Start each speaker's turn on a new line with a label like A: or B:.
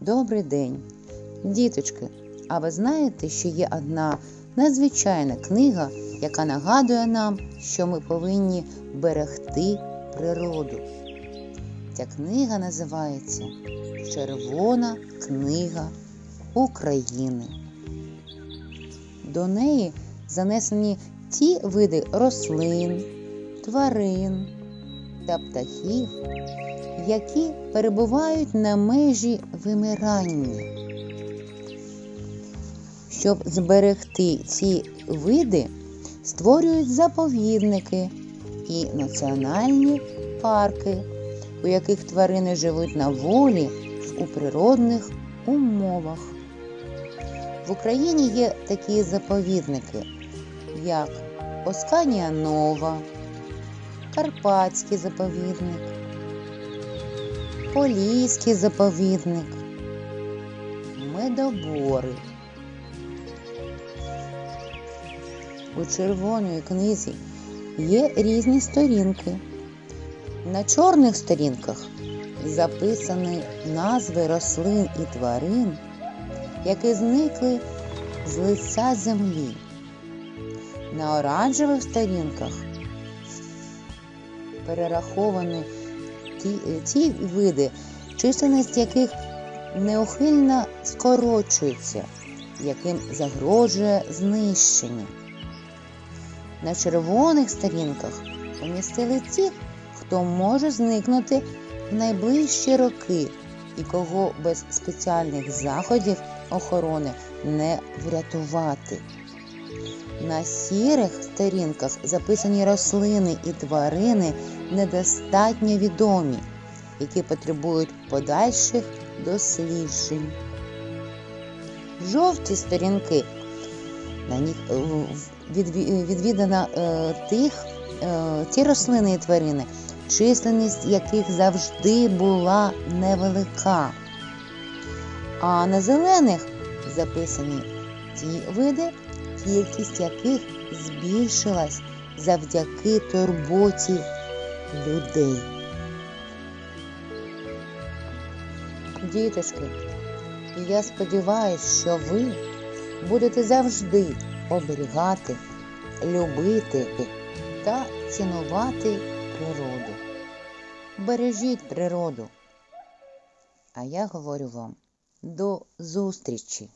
A: Добрий день, діточки. А ви знаєте, що є одна надзвичайна книга, яка нагадує нам, що ми повинні берегти природу. Ця книга називається Червона книга України. До неї занесені ті види рослин, тварин та птахів, які перебувають на межі вимирання. Щоб зберегти ці види, створюють заповідники і національні парки, у яких тварини живуть на волі у природних умовах. В Україні є такі заповідники, як Осканія Нова, Карпатський заповідник, Поліський заповідник, Медобори. У червоної книзі є різні сторінки. На чорних сторінках записані назви рослин і тварин, які зникли з лиця землі. На оранжевих сторінках перераховані ті, ті види, чисельність яких неухильно скорочується, яким загрожує знищення. На червоних сторінках помістили ті, хто може зникнути в найближчі роки і кого без спеціальних заходів охорони не врятувати. На сірих сторінках записані рослини і тварини недостатньо відомі, які потребують подальших досліджень. Жовті сторінки на них е, відвідано е, тих, е, ті рослини і тварини, численність яких завжди була невелика. А на зелених записані ті види, кількість яких збільшилась завдяки турботі людей. Діточки, я сподіваюся, що ви будете завжди оберігати, любити та цінувати природу. Бережіть природу. А я говорю вам до зустрічі!